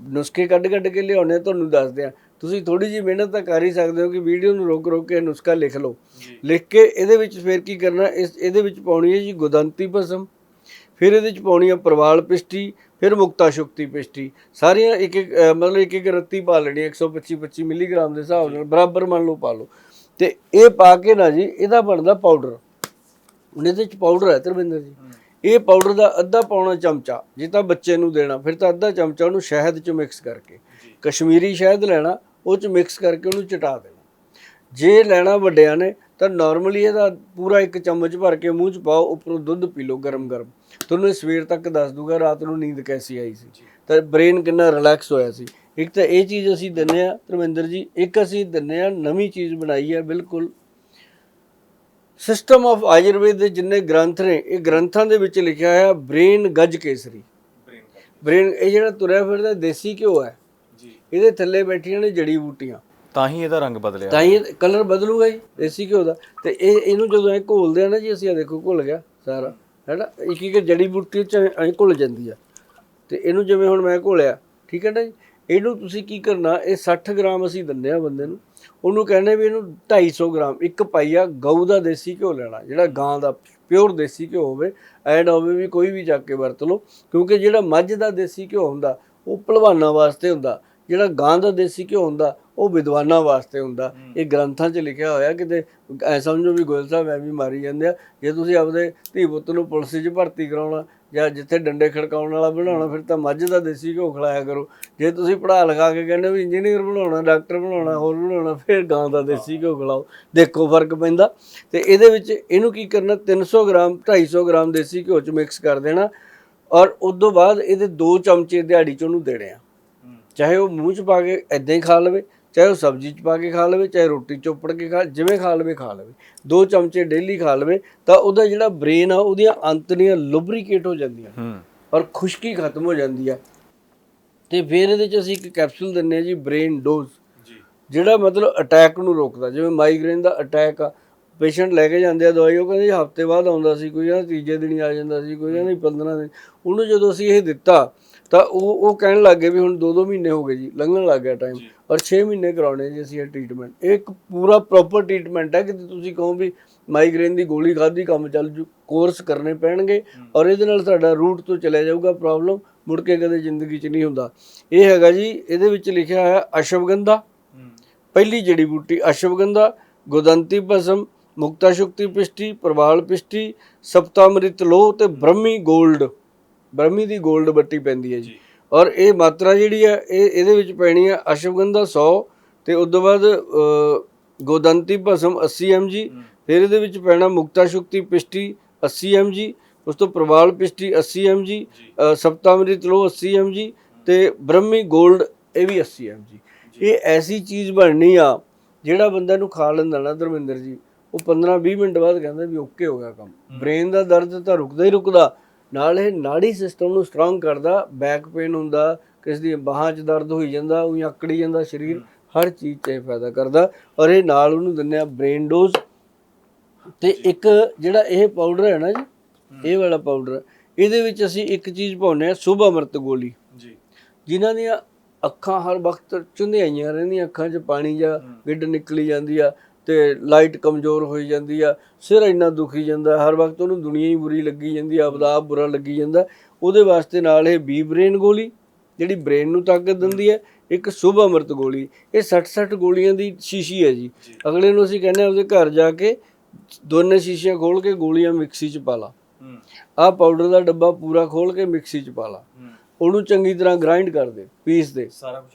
ਨੁਸਖੇ ਕੱਢ-ਕੱਢ ਕੇ ਲਿਆਉਣੇ ਤੁਹਾਨੂੰ ਦੱਸਦੇ ਆ ਤੁਸੀਂ ਥੋੜੀ ਜਿਹੀ ਮਿਹਨਤ ਤਾਂ ਕਰ ਹੀ ਸਕਦੇ ਹੋ ਕਿ ਵੀਡੀਓ ਨੂੰ ਰੋਕ-ਰੋਕ ਕੇ ਨੁਸਖਾ ਲਿਖ ਲਓ। ਲਿਖ ਕੇ ਇਹਦੇ ਵਿੱਚ ਫਿਰ ਕੀ ਕਰਨਾ ਇਸ ਇਹਦੇ ਵਿੱਚ ਪਾਉਣੀ ਹੈ ਜੀ ਗੁਦੰਤੀ ਭਸਮ ਫਿਰ ਇਹਦੇ ਚ ਪਾਉਣੀ ਆ ਪ੍ਰਵਾਲ ਪਿਸ਼ਟੀ ਫਿਰ ਮੁਕਤਾ ਸ਼ੁਕਤੀ ਪਿਸ਼ਟੀ। ਸਾਰੀਆਂ ਇੱਕ ਇੱਕ ਮਤਲਬ ਇੱਕ ਇੱਕ ਰੱਤੀ ਪਾ ਲੈਣੀ 125 25 ਮਿਲੀਗ੍ਰਾਮ ਦੇ ਹਿਸਾਬ ਨਾਲ ਬਰਾਬਰ ਮੰਨ ਲਓ ਪਾ ਲਓ। ਤੇ ਇਹ ਪਾ ਕੇ ਨਾ ਜੀ ਇਹਦਾ ਬਣਦਾ ਪਾਊਡਰ। ਹੁਣ ਇਹਦੇ ਚ ਪਾਊਡਰ ਹੈ ਧਰਮਿੰਦਰ ਜੀ। ਇਹ ਪਾਊਡਰ ਦਾ ਅੱਧਾ ਪੌਣਾ ਚਮਚਾ ਜੇ ਤਾਂ ਬੱਚੇ ਨੂੰ ਦੇਣਾ ਫਿਰ ਤਾਂ ਅੱਧਾ ਚਮਚਾ ਉਹਨੂੰ ਸ਼ਹਿਦ ਚ ਮਿਕਸ ਕਰਕੇ। ਕਸ਼ਮੀਰੀ ਸ਼ਹਿਦ ਲੈਣਾ ਉਹ ਚ ਮਿਕਸ ਕਰਕੇ ਉਹਨੂੰ ਚਟਾ ਦੇਣਾ। ਜੇ ਲੈਣਾ ਵੱਡਿਆਂ ਨੇ ਤਾਂ ਨਾਰਮਲੀ ਇਹਦਾ ਪੂਰਾ ਇੱਕ ਚਮਚ ਭਰ ਕੇ ਮੂੰਹ ਚ ਪਾਓ ਉੱਪਰੋਂ ਦੁੱਧ ਪੀ ਲਓ ਗਰਮ ਗਰਮ ਤੁਹਾਨੂੰ ਇਹ ਸਵੇਰ ਤੱਕ ਦੱਸ ਦੂਗਾ ਰਾਤ ਨੂੰ ਨੀਂਦ ਕੈਸੀ ਆਈ ਸੀ। ਤਾਂ ਬ੍ਰੇਨ ਕਿੰਨਾ ਰਿਲੈਕਸ ਹੋਇਆ ਸੀ। ਇੱਕ ਤਾਂ ਇਹ ਚੀਜ਼ ਅਸੀਂ ਦਿੰਨੇ ਆ ਧਰਮਿੰਦਰ ਜੀ ਇੱਕ ਅਸੀਂ ਦਿੰਨੇ ਆ ਨਵੀਂ ਚੀਜ਼ ਬਣਾਈ ਹੈ ਬਿਲਕੁਲ। ਸਿਸਟਮ ਆਫ ਆਯੁਰਵੇਦ ਦੇ ਜਿੰਨੇ ਗ੍ਰੰਥ ਨੇ ਇਹ ਗ੍ਰੰਥਾਂ ਦੇ ਵਿੱਚ ਲਿਖਿਆ ਹੋਇਆ ਬ੍ਰੇਨ ਗੱਜ ਕੇਸਰੀ। ਬ੍ਰੇਨ ਇਹ ਜਿਹੜਾ ਤੁਰਿਆ ਫਿਰਦਾ ਦੇਸੀ ਘਿਓ ਹੈ। ਇਹਦੇ ਥੱਲੇ ਬੈਠੀਆਂ ਨੇ ਜੜੀ ਬੂਟੀਆਂ। ਤਾਂ ਹੀ ਇਹਦਾ ਰੰਗ ਬਦਲਿਆ। ਤਾਂ ਹੀ ਕਲਰ ਬਦਲੂਗਾ ਹੀ ਦੇਸੀ ਘਿਓ ਦਾ। ਤੇ ਇਹ ਇਹਨੂੰ ਜਦੋਂ ਐ ਘੋਲਦੇ ਆ ਨਾ ਜੀ ਅਸੀਂ ਆ ਦੇਖੋ ਘੁਲ ਗਿਆ ਸਾਰਾ। ਹੈਨਾ? ਇੱਕ ਇੱਕ ਜੜੀ ਬੂਟੀ ਚ ਐ ਘੁਲ ਜਾਂਦੀ ਆ। ਤੇ ਇਹਨੂੰ ਜਿਵੇਂ ਹੁਣ ਮੈਂ ਘੋਲਿਆ ਠੀਕ ਹੈ ਨਾ ਜੀ? ਇਹਨੂੰ ਤੁਸੀਂ ਕੀ ਕਰਨਾ ਇਹ 60 ਗ੍ਰਾਮ ਅਸੀਂ ਦਿੰਦੇ ਆ ਬੰਦੇ ਨੂੰ। ਉਹਨੂੰ ਕਹਿੰਦੇ ਵੀ ਇਹਨੂੰ 250 ਗ੍ਰਾਮ ਇੱਕ ਪਾਈਆ ਗਊ ਦਾ ਦੇਸੀ ਘਿਓ ਲੈਣਾ ਜਿਹੜਾ ਗਾਂ ਦਾ ਪਿਓਰ ਦੇਸੀ ਘਿਓ ਹੋਵੇ ਐਡ ਹੋਵੇ ਵੀ ਕੋਈ ਵੀ ਚੱਕ ਕੇ ਵਰਤ ਲਓ। ਕਿਉਂਕਿ ਜਿਹੜਾ ਮੱਝ ਦਾ ਦੇਸੀ ਘਿਓ ਹੁੰਦਾ ਉਹ ਭਲਵਾਨਾਂ ਵਾਸਤੇ ਹੁੰਦਾ। ਜਿਹੜਾ ਗਾਂ ਦਾ ਦੇਸੀ ਘਿਓ ਹੁੰਦਾ ਉਹ ਵਿਦਵਾਨਾਂ ਵਾਸਤੇ ਹੁੰਦਾ। ਇਹ ਗ੍ਰੰਥਾਂ 'ਚ ਲਿਖਿਆ ਹੋਇਆ ਕਿਤੇ ਐ ਸਮਝੋ ਵੀ ਗੋਇਲ ਸਾਹਿਬ ਐ ਵੀ ਮਾਰੀ ਜਾਂਦੇ ਆ ਜੇ ਤੁਸੀਂ ਆਪਦੇ ਧੀ ਪੁੱਤ ਨੂੰ ਪੁਲਿਸ 'ਚ ਭਰਤੀ ਕਰਾਉਣਾ ਜਾਂ ਜਿੱਥੇ ਡੰਡੇ ਖੜਕਾਉਣ ਵਾਲਾ ਬਣਾਉਣਾ ਫਿਰ ਤਾਂ ਮੱਝ ਦਾ ਦੇਸੀ ਘਿਓ ਖਿਲਾਇਆ ਕਰੋ। ਜੇ ਤੁਸੀਂ ਪੜ੍ਹਾ ਲਗਾ ਕੇ ਕਹਿੰਦੇ ਵੀ ਇੰਜੀਨੀਅਰ ਬਣਾਉਣਾ ਡਾਕਟਰ ਬਣਾਉਣਾ ਹੋਰ ਬਣਾਉਣਾ ਫਿਰ ਗਾਂ ਦਾ ਦੇਸੀ ਘਿਓ ਖਿਲਾਓ। ਦੇਖੋ ਫ਼ਰਕ ਪੈਂਦਾ। ਤੇ ਇਹਦੇ ਵਿੱਚ ਇਹਨੂੰ ਕੀ ਕਰਨਾ 300 ਗ੍ਰਾਮ 250 ਗ੍ਰਾਮ ਦੇਸੀ ਘਿਓ 'ਚ ਮਿਕਸ ਕਰ ਦੇਣਾ ਔਰ ਉਸ ਤੋਂ ਬਾਅਦ ਇਹਦੇ 2 ਚਮਚੇ ਦਿਹਾੜੀ 'ਚ ਉਹਨੂੰ ਦੇਣੇ ਆ। ਚਾਹੇ ਉਹ ਮੂੰਹ 'ਚ ਪਾ ਕੇ ਐਦਾਂ ਹੀ ਖਾ ਲਵੇ ਚਾਹੇ ਉਹ ਸਬਜ਼ੀ 'ਚ ਪਾ ਕੇ ਖਾ ਲਵੇ ਚਾਹੇ ਰੋਟੀ ਚੋਪੜ ਕੇ ਖਾ ਜਿਵੇਂ ਖਾ ਲਵੇ ਖਾ ਲਵੇ। ਦੋ ਚਮਚੇ ਡੇਲੀ ਖਾ ਲਵੇ ਤਾਂ ਉਹਦਾ ਜਿਹੜਾ ਬ੍ਰੇਨ ਆ ਉਹਦੀਆਂ ਅੰਤੜੀਆਂ ਲੁਬਰੀਕੇਟ ਹੋ ਜਾਂਦੀਆਂ। ਹੂੰ। ਔਰ ਖੁਸ਼ਕੀ ਖਤਮ ਹੋ ਜਾਂਦੀ ਆ। ਤੇ ਫਿਰ ਇਹਦੇ 'ਚ ਅਸੀਂ ਇੱਕ ਕੈਪਸੂਲ ਦਿੰਨੇ ਆ ਜੀ ਬ੍ਰੇਨ ਡੋਜ਼ ਜੀ। ਜਿਹੜਾ ਮਤਲਬ ਅਟੈਕ ਨੂੰ ਰੋਕਦਾ ਜਿਵੇਂ ਮਾਈਗ੍ਰੇਨ ਦਾ ਅਟੈਕ ਆ। ਪੇਸ਼ੈਂਟ ਲੈ ਕੇ ਜਾਂਦੇ ਆ ਦਵਾਈ ਉਹ ਕਹਿੰਦੇ ਹਫ਼ਤੇ ਬਾਅਦ ਆਉਂਦਾ ਸੀ ਕੋਈ ਕਹਿੰਦਾ ਤੀਜੇ ਦਿਨ ਹੀ ਆ ਜਾਂਦਾ ਸੀ ਕੋਈ ਕਹਿੰਦਾ 15 ਦਿਨ। ਉਹਨੂੰ ਜਦੋਂ ਅਸੀਂ ਇਹ ਦਿੱਤਾ ਤਾਂ ਉਹ ਉਹ ਕਹਿਣ ਲੱਗੇ ਵੀ ਹੁਣ 2-2 ਮਹੀਨੇ ਹੋ ਗਏ ਜੀ ਲੰਘਣ ਲੱਗ ਗਿਆ ਟਾਈਮ ਔਰ 6 ਮਹੀਨੇ ਕਰਾਉਣੇ ਜੀ ਅਸੀਂ ਇਹ ਟ੍ਰੀਟਮੈਂਟ ਇਹ ਇੱਕ ਪੂਰਾ ਪ੍ਰੋਪਰ ਟ੍ਰੀਟਮੈਂਟ ਹੈ ਕਿ ਤੁਸੀਂ ਕਹੋ ਵੀ ਮਾਈਗ੍ਰੇਨ ਦੀ ਗੋਲੀ ਖਾਧੀ ਕੰਮ ਚੱਲ ਜੂ ਕੋਰਸ ਕਰਨੇ ਪੈਣਗੇ ਔਰ ਇਹਦੇ ਨਾਲ ਤੁਹਾਡਾ ਰੂਟ ਤੋਂ ਚਲਿਆ ਜਾਊਗਾ ਪ੍ਰੋਬਲਮ ਮੁੜ ਕੇ ਕਦੇ ਜ਼ਿੰਦਗੀ 'ਚ ਨਹੀਂ ਹੁੰਦਾ। ਇਹ ਹੈਗਾ ਜੀ ਇਹਦੇ ਵਿੱਚ ਲਿਖਿਆ ਹੋਇਆ ਅਸ਼ਵਗੰਧਾ ਪਹਿਲੀ ਜੜੀ ਬੂਟੀ ਅਸ਼ਵਗੰਧਾ ਗੁਦੰਤੀ ਭਸਮ ਮੁਕਤਾ ਸ਼ੁਕਤੀ ਪਿਸ਼ਟੀ ਪ੍ਰਵਾਲ ਪਿਸ਼ਟੀ ਸਪਤਾਮ੍ਰਿਤ ਲੋਹ ਤੇ ਬ੍ਰਹਮੀ 골ਡ ਬ੍ਰਹਮੀ ਦੀ 골ਡ ਬੱਟੀ ਪੈਂਦੀ ਹੈ ਜੀ। ਔਰ ਇਹ ਮਾਤਰਾ ਜਿਹੜੀ ਹੈ ਇਹ ਇਹਦੇ ਵਿੱਚ ਪੈਣੀ ਹੈ ਅਸ਼ਵਗੰਧਾ 100 ਤੇ ਉਸ ਤੋਂ ਬਾਅਦ ਗੋਦੰਤੀ ਭਸਮ 80 mg ਫਿਰ ਇਹਦੇ ਵਿੱਚ ਪੈਣਾ ਮੁਕਤਾ ਸ਼ੁਕਤੀ ਪਿਸ਼ਟੀ 80 mg ਉਸ ਤੋਂ ਪ੍ਰਵਾਲ ਪਿਸ਼ਟੀ 80 mg ਸਪਤਾਮ੍ਰਿਤ ਲੋਹ 80 mg ਤੇ ਬ੍ਰਹਮੀ 골ਡ ਇਹ ਵੀ 80 mg ਇਹ ਐਸੀ ਚੀਜ਼ ਬਣਨੀ ਆ ਜਿਹੜਾ ਬੰਦਾ ਨੂੰ ਖਾ ਲੈਂਦਾ ਨਾ ਧਰਮਿੰਦਰ ਜੀ ਉਹ 15-20 ਮਿੰਟ ਬਾਅਦ ਕਹਿੰਦਾ ਵੀ ਓਕੇ ਹੋ ਗਿਆ ਕੰਮ। ਬ੍ਰੇਨ ਦਾ ਦਰਦ ਤਾਂ ਰੁਕਦਾ ਹੀ ਰੁਕਦਾ ਨਾਲ ਇਹ ਨਾੜੀ ਸਿਸਟਮ ਨੂੰ ਸਟਰੋਂਗ ਕਰਦਾ ਬੈਕ ਪੇਨ ਹੁੰਦਾ ਕਿਸ ਦੀ ਬਾਹਾਂ 'ਚ ਦਰਦ ਹੋਈ ਜਾਂਦਾ ਉਹ ਆਕੜੀ ਜਾਂਦਾ ਸਰੀਰ ਹਰ ਚੀਜ਼ 'ਚ ਇਹ ਫਾਇਦਾ ਕਰਦਾ ਔਰ ਇਹ ਨਾਲ ਉਹਨੂੰ ਦਿੰਦੇ ਆ ਬ੍ਰੇਨ ਡੋਜ਼ ਤੇ ਇੱਕ ਜਿਹੜਾ ਇਹ ਪਾਊਡਰ ਹੈ ਨਾ ਜੀ ਇਹ ਵਾਲਾ ਪਾਊਡਰ ਇਹਦੇ ਵਿੱਚ ਅਸੀਂ ਇੱਕ ਚੀਜ਼ ਪਾਉਂਦੇ ਆ ਸੁਭ ਅੰਮ੍ਰਿਤ ਗੋਲੀ। ਜੀ। ਜਿਨ੍ਹਾਂ ਦੀਆਂ ਅੱਖਾਂ ਹਰ ਵਕਤ ਚੁੰਧਿਆਈਆਂ ਰਹਿੰਦੀਆਂ ਅੱਖਾਂ 'ਚ ਪਾਣੀ ਜਾਂ ਗਿੱਡ ਨਿਕਲੀ ਜਾਂਦੀ ਆ ਤੇ ਲਾਈਟ ਕਮਜ਼ੋਰ ਹੋਈ ਜਾਂਦੀ ਆ ਸਿਰ ਇੰਨਾ ਦੁਖੀ ਜਾਂਦਾ ਹਰ ਵਕਤ ਉਹਨੂੰ ਦੁਨੀਆ ਹੀ ਬੁਰੀ ਲੱਗੀ ਜਾਂਦੀ ਆ ਆਪਦਾ ਆਪ ਬੁਰਾ ਲੱਗੀ ਜਾਂਦਾ। ਉਹਦੇ ਵਾਸਤੇ ਨਾਲ ਇਹ ਬੀ ਬ੍ਰੇਨ ਗੋਲੀ ਜਿਹੜੀ ਬ੍ਰੇਨ ਨੂੰ ਤਾਕਤ ਦਿੰਦੀ ਹੈ ਇੱਕ ਸ਼ੁਭ ਅੰਮ੍ਰਿਤ ਗੋਲੀ। ਇਹ 60-60 ਗੋਲੀਆਂ ਦੀ ਸ਼ੀਸ਼ੀ ਹੈ ਜੀ। ਅਗਲੇ ਨੂੰ ਅਸੀਂ ਕਹਿੰਦੇ ਆ ਉਹਦੇ ਘਰ ਜਾ ਕੇ ਦੋਨੇ ਸ਼ੀਸ਼ੀਆਂ ਖੋਲ ਕੇ ਗੋਲੀਆਂ ਮਿਕਸੀ 'ਚ ਪਾ ਲਾ। ਆਹ ਪਾਊਡਰ ਦਾ ਡੱਬਾ ਪੂਰਾ ਖੋਲ ਕੇ ਮਿਕਸੀ 'ਚ ਪਾ ਲਾ। ਉਹਨੂੰ ਚੰਗੀ ਤਰ੍ਹਾਂ ਗ੍ਰਾਈਂਡ ਕਰ ਦੇ ਪੀਸ ਦੇ।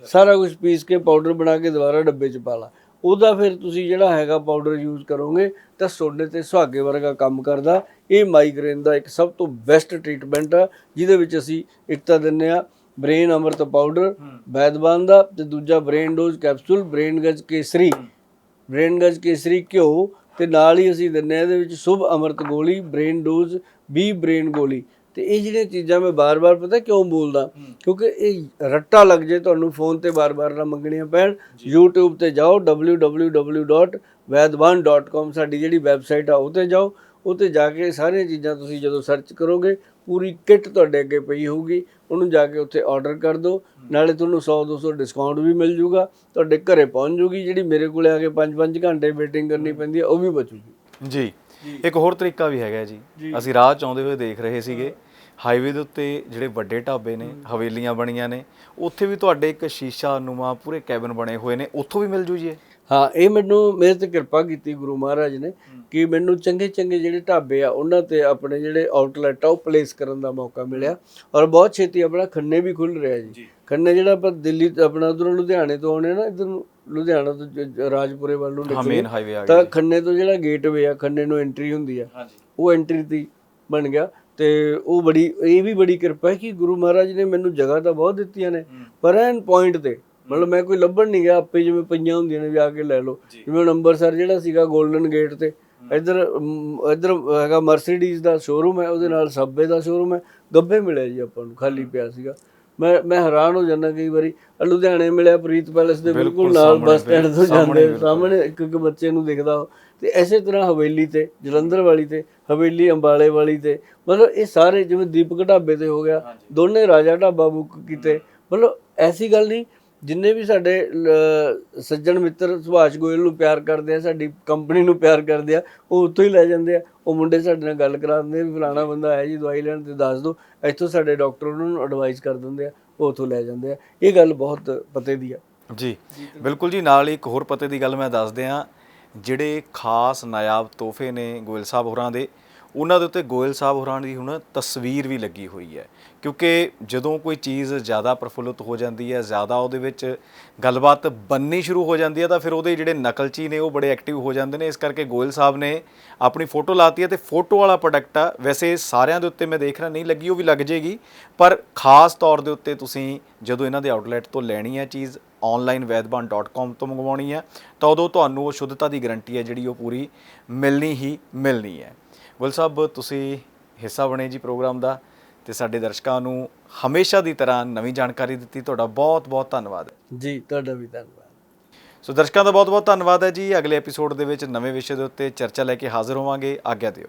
ਸਾਰਾ ਕੁਝ ਪੀਸ ਕੇ ਪਾਊਡਰ ਬਣਾ ਕੇ ਦੁਬਾਰਾ ਡੱਬੇ 'ਚ ਪਾ ਲਾ। ਉਹਦਾ ਫਿਰ ਤੁਸੀਂ ਜਿਹੜਾ ਹੈਗਾ ਪਾਊਡਰ ਯੂਜ਼ ਕਰੋਗੇ ਤਾਂ ਸੋਡੇ ਤੇ ਸੁਹਾਗੇ ਵਰਗਾ ਕੰਮ ਕਰਦਾ। ਇਹ ਮਾਈਗ੍ਰੇਨ ਦਾ ਇੱਕ ਸਭ ਤੋਂ ਬੈਸਟ ਟ੍ਰੀਟਮੈਂਟ ਆ ਜਿਹਦੇ ਵਿੱਚ ਅਸੀਂ ਇੱਕ ਤਾਂ ਦਿੰਨੇ ਆ ਬ੍ਰੇਨ ਅਮਰਤ ਪਾਊਡਰ ਵੈਦਵਾਨ ਦਾ ਤੇ ਦੂਜਾ ਬ੍ਰੇਨ ਡੋਜ਼ ਕੈਪਸੂਲ ਬ੍ਰੇਨ ਗਜ ਕੇਸਰੀ। ਬ੍ਰੇਨ ਗਜ ਕੇਸਰੀ ਘਿਓ ਤੇ ਨਾਲ ਹੀ ਅਸੀਂ ਦਿੰਨੇ ਆ ਇਹਦੇ ਵਿੱਚ ਸ਼ੁਭ ਅਮਰਤ ਗੋਲੀ ਬ੍ਰੇਨ ਡੋਜ਼ 20 ਬ੍ਰੇਨ ਗੋਲੀ। ਤੇ ਇਹ ਜਿਹੜੀਆਂ ਚੀਜ਼ਾਂ ਮੈਂ ਬਾਰ-ਬਾਰ ਪਤਾ ਕਿਉਂ ਬੋਲਦਾ? ਕਿਉਂਕਿ ਇਹ ਰੱਟਾ ਲੱਗ ਜੇ ਤੁਹਾਨੂੰ ਫੋਨ ਤੇ ਬਾਰ-ਬਾਰ ਨਾ ਮੰਗਣੀਆਂ ਪੈਣ। YouTube ਤੇ ਜਾਓ www.vaidvan.com ਸਾਡੀ ਜਿਹੜੀ ਵੈਬਸਾਈਟ ਆ ਉਹ ਤੇ ਜਾਓ। ਉਹ ਤੇ ਜਾ ਕੇ ਸਾਰੀਆਂ ਚੀਜ਼ਾਂ ਤੁਸੀਂ ਜਦੋਂ ਸਰਚ ਕਰੋਗੇ ਪੂਰੀ ਕਿੱਟ ਤੁਹਾਡੇ ਅੱਗੇ ਪਈ ਹੋਊਗੀ। ਉਹਨੂੰ ਜਾ ਕੇ ਉੱਥੇ ਆਰਡਰ ਕਰ ਦਿਓ। ਨਾਲੇ ਤੁਹਾਨੂੰ 100 200 ਡਿਸਕਾਊਂਟ ਵੀ ਮਿਲ ਜੂਗਾ। ਤੁਹਾਡੇ ਘਰੇ ਪਹੁੰਚ ਜੂਗੀ ਜਿਹੜੀ ਮੇਰੇ ਕੋਲੇ ਆ ਕੇ 5-5 ਘੰਟੇ ਵੇਟਿੰਗ ਕਰਨੀ ਪੈਂਦੀ ਹੈ ਉਹ ਵੀ ਬਚੂਗੀ। ਜੀ। ਇੱਕ ਹੋਰ ਤਰੀਕਾ ਵੀ ਹੈਗਾ ਜੀ। ਅਸੀਂ ਰਾਹ ਚ ਆਉਂਦੇ ਹੋਏ ਦੇਖ ਰਹੇ ਸੀਗੇ। ਹਾਈਵੇ ਦੇ ਉੱਤੇ ਜਿਹੜੇ ਵੱਡੇ ਢਾਬੇ ਨੇ ਹਵੇਲੀਆਂ ਬਣੀਆਂ ਨੇ ਉੱਥੇ ਵੀ ਤੁਹਾਡੇ ਇੱਕ ਸ਼ੀਸ਼ਾ ਨੁਮਾ ਪੂਰੇ ਕੈਬਨ ਬਣੇ ਹੋਏ ਨੇ ਉੱਥੋਂ ਵੀ ਮਿਲ ਜੂ ਜੀ ਇਹ? ਹਾਂ ਇਹ ਮੈਨੂੰ ਮੇਰੇ ਤੇ ਕਿਰਪਾ ਕੀਤੀ ਗੁਰੂ ਮਹਾਰਾਜ ਨੇ ਕਿ ਮੈਨੂੰ ਚੰਗੇ ਚੰਗੇ ਜਿਹੜੇ ਢਾਬੇ ਆ ਉਹਨਾਂ ਤੇ ਆਪਣੇ ਜਿਹੜੇ ਆਊਟਲੈਟ ਆ ਉਹ ਪਲੇਸ ਕਰਨ ਦਾ ਮੌਕਾ ਮਿਲਿਆ। ਔਰ ਬਹੁਤ ਛੇਤੀ ਆਪਣਾ ਖੰਨੇ ਵੀ ਖੁੱਲ ਰਿਹਾ ਜੀ। ਖੰਨੇ ਜਿਹੜਾ ਆਪਾਂ ਦਿੱਲੀ ਤੋਂ ਆਪਣਾ ਉਧਰੋਂ ਲੁਧਿਆਣੇ ਤੋਂ ਆਉਣੇ ਨਾ ਇਧਰ ਨੂੰ ਲੁਧਿਆਣਾ ਤੋਂ ਜ- ਜ- ਰਾਜਪੁਰੇ ਵੱਲ ਨੂੰ ਹਾਂ ਨਿਕਲੇ ਮੇਨ ਹਾਈਵੇ ਆ ਗਿਆ ਤਾਂ ਖੰਨੇ ਤੋਂ ਜਿਹੜਾ ਗੇਟਵੇ ਆ ਖੰਨੇ ਨੂੰ ਐਂਟਰੀ ਹੁੰਦੀ ਆ ਹਾਂਜੀ। ਉਹ ਐਂਟਰੀ ਤੇ ਬਣ ਗਿਆ। ਤੇ ਉਹ ਬੜੀ ਇਹ ਵੀ ਬੜੀ ਕਿਰਪਾ ਹੈ ਕਿ ਗੁਰੂ ਮਹਾਰਾਜ ਨੇ ਮੈਨੂੰ ਜਗ੍ਹਾ ਤਾਂ ਬਹੁਤ ਦਿੱਤੀਆਂ ਨੇ ਪਰ ਐਨ ਪੁਆਇੰਟ ਤੇ ਮਤਲਬ ਮੈਂ ਕੋਈ ਲੱਭਣ ਨਹੀਂ ਗਿਆ ਆਪੇ ਜਿਵੇਂ ਪਈਆਂ ਹੁੰਦੀਆਂ ਨੇ ਵੀ ਆ ਕੇ ਲੈ ਲਓ। ਜਿਵੇਂ ਹੁਣ ਅੰਮ੍ਰਿਤਸਰ ਜਿਹੜਾ ਸੀਗਾ 골ਡਨ ਗੇਟ ਤੇ ਇੱਧਰ ਇੱਧਰ ਹੈਗਾ ਮਰਸੀਡੀਜ਼ ਦਾ ਸ਼ੋਰੂਮ ਹੈ ਉਹਦੇ ਨਾਲ ਸਬਵੇ ਦਾ ਸ਼ੋਰੂਮ ਹੈ ਗੱਬੇ ਮਿਲਿਆ ਜੀ ਆਪਾਂ ਨੂੰ ਖਾਲੀ ਪਿਆ ਸੀਗਾ। ਮੈਂ ਮੈਂ ਹੈਰਾਨ ਹੋ ਜਾਂਦਾ ਕਈ ਵਾਰੀ ਲੁਧਿਆਣੇ ਮਿਲਿਆ ਪ੍ਰੀਤ ਪੈਲੇਸ ਦੇ ਬਿਲਕੁਲ ਨਾਲ ਬੱਸ ਸਟੈਂਡ ਤੋਂ ਜਾਂਦੇ ਸਾਹਮਣੇ ਇੱਕ ਇੱਕ ਬੱਚੇ ਨੂੰ ਦਿਖਦਾ ਉਹ। ਤੇ ਐਸੇ ਤਰ੍ਹਾਂ ਹਵੇਲੀ ਤੇ ਜਲੰਧਰ ਵਾਲੀ ਤੇ ਹਵੇਲੀ ਅੰਬਾਲੇ ਵਾਲੀ ਤੇ ਮਤਲਬ ਇਹ ਸਾਰੇ ਜਿਵੇਂ ਦੀਪਕ ਢਾਬੇ ਤੇ ਹੋ ਗਿਆ ਦੋਨੇ ਰਾਜਾ ਢਾਬਾ ਬੁੱਕ ਕੀਤੇ। ਮਤਲਬ ਐਸੀ ਗੱਲ ਨਹੀਂ ਜਿੰਨੇ ਵੀ ਸਾਡੇ ਸੱਜਣ ਮਿੱਤਰ ਸੁਭਾਸ਼ ਗੋਇਲ ਨੂੰ ਪਿਆਰ ਕਰਦੇ ਆ ਸਾਡੀ ਕੰਪਨੀ ਨੂੰ ਪਿਆਰ ਕਰਦੇ ਆ ਉਹ ਉੱਥੋਂ ਹੀ ਲੈ ਜਾਂਦੇ ਆ। ਉਹ ਮੁੰਡੇ ਸਾਡੇ ਨਾਲ ਗੱਲ ਕਰਾ ਦਿੰਦੇ ਆ ਵੀ ਫਲਾਣਾ ਬੰਦਾ ਆਇਆ ਜੀ ਦਵਾਈ ਲੈਣ ਤੇ ਦੱਸ ਦਿਓ ਇੱਥੋਂ ਸਾਡੇ ਡਾਕਟਰ ਉਹਨਾਂ ਨੂੰ ਐਡਵਾਈਸ ਕਰ ਦਿੰਦੇ ਆ ਉਹ ਉੱਥੋਂ ਲੈ ਜਾਂਦੇ ਆ। ਇਹ ਗੱਲ ਬਹੁਤ ਪਤੇ ਦੀ ਆ। ਜੀ ਬਿਲਕੁਲ ਜੀ ਨਾਲ ਹੀ ਇੱਕ ਹੋਰ ਪਤੇ ਦੀ ਗੱਲ ਮੈਂ ਦੱਸ ਦਿਆਂ ਜਿਹੜੇ ਖਾਸ ਨਾਇਆਬ ਤੋਹਫੇ ਨੇ ਗੋਇਲ ਸਾਹਿਬ ਹੋਰਾਂ ਦੇ, ਉਹਨਾਂ ਦੇ ਉੱਤੇ ਗੋਇਲ ਸਾਹਿਬ ਹੋਰਾਂ ਦੀ ਹੁਣ ਤਸਵੀਰ ਵੀ ਲੱਗੀ ਹੋਈ ਹੈ। ਕਿਉਂਕਿ ਜਦੋਂ ਕੋਈ ਚੀਜ਼ ਜ਼ਿਆਦਾ ਪ੍ਰਫੁੱਲਤ ਹੋ ਜਾਂਦੀ ਹੈ, ਜ਼ਿਆਦਾ ਉਹਦੇ ਵਿੱਚ ਗੱਲਬਾਤ ਬੰਨੀ ਸ਼ੁਰੂ ਹੋ ਜਾਂਦੀ ਹੈ, ਤਾਂ ਫਿਰ ਉਹਦੇ ਜਿਹੜੇ ਨਕਲਚੀ ਨੇ ਉਹ ਬੜੇ ਐਕਟਿਵ ਹੋ ਜਾਂਦੇ ਨੇ। ਇਸ ਕਰਕੇ ਗੋਇਲ ਸਾਹਿਬ ਨੇ ਆਪਣੀ ਫੋਟੋ ਲਾਤੀ ਹੈ ਤੇ ਫੋਟੋ ਵਾਲਾ ਪ੍ਰੋਡਕਟ ਆ, ਵੈਸੇ ਸਾਰਿਆਂ ਦੇ ਉੱਤੇ ਮੈਂ ਦੇਖ ਰਿਹਾ, ਨਹੀਂ ਲੱਗੀ ਉਹ ਵੀ ਲੱਗ ਜੇਗੀ। ਪਰ ਖਾਸ ਤੌਰ ਦੇ ਉੱਤੇ ਤੁਸੀਂ ਜਦੋਂ ਇਹਨਾਂ ਦੇ ਆਊਟਲੈਟ ਤੋਂ ਲੈਣੀ ਹੈ ਚੀਜ਼ ਵੈਦਬਾਨ.com ਤੋਂ ਮੰਗਵਾਉਣੀ ਹੈ। ਤਾਂ ਉਦੋਂ ਤੁਹਾਨੂੰ ਉਹ ਸ਼ੁੱਧਤਾ ਦੀ ਗਾਰੰਟੀ ਹੈ ਜਿਹੜੀ ਉਹ ਪੂਰੀ ਮਿਲਣੀ ਹੀ ਮਿਲਣੀ ਹੈ। ਗੁਲ ਸਾਹਿਬ ਤੁਸੀਂ ਹਿੱਸਾ ਬਣੇ ਜੀ ਪ੍ਰੋਗਰਾਮ ਦਾ ਤੇ ਸਾਡੇ ਦਰਸ਼ਕਾਂ ਨੂੰ ਹਮੇਸ਼ਾ ਦੀ ਤਰ੍ਹਾਂ ਨਵੀਂ ਜਾਣਕਾਰੀ ਦਿੱਤੀ। ਤੁਹਾਡਾ ਬਹੁਤ ਬਹੁਤ ਧੰਨਵਾਦ। ਜੀ ਤੁਹਾਡਾ ਵੀ ਧੰਨਵਾਦ। ਸੋ ਦਰਸ਼ਕਾਂ ਦਾ ਬਹੁਤ ਬਹੁਤ ਧੰਨਵਾਦ ਹੈ ਜੀ। ਅਗਲੇ ਐਪੀਸੋਡ ਦੇ ਵਿੱਚ ਨਵੇਂ ਵਿਸ਼ੇ ਦੇ ਉੱਤੇ ਚਰਚਾ ਲੈ ਕੇ ਹਾਜ਼ਰ ਹੋਵਾਂਗੇ। ਆਗਿਆ ਦਿਓ।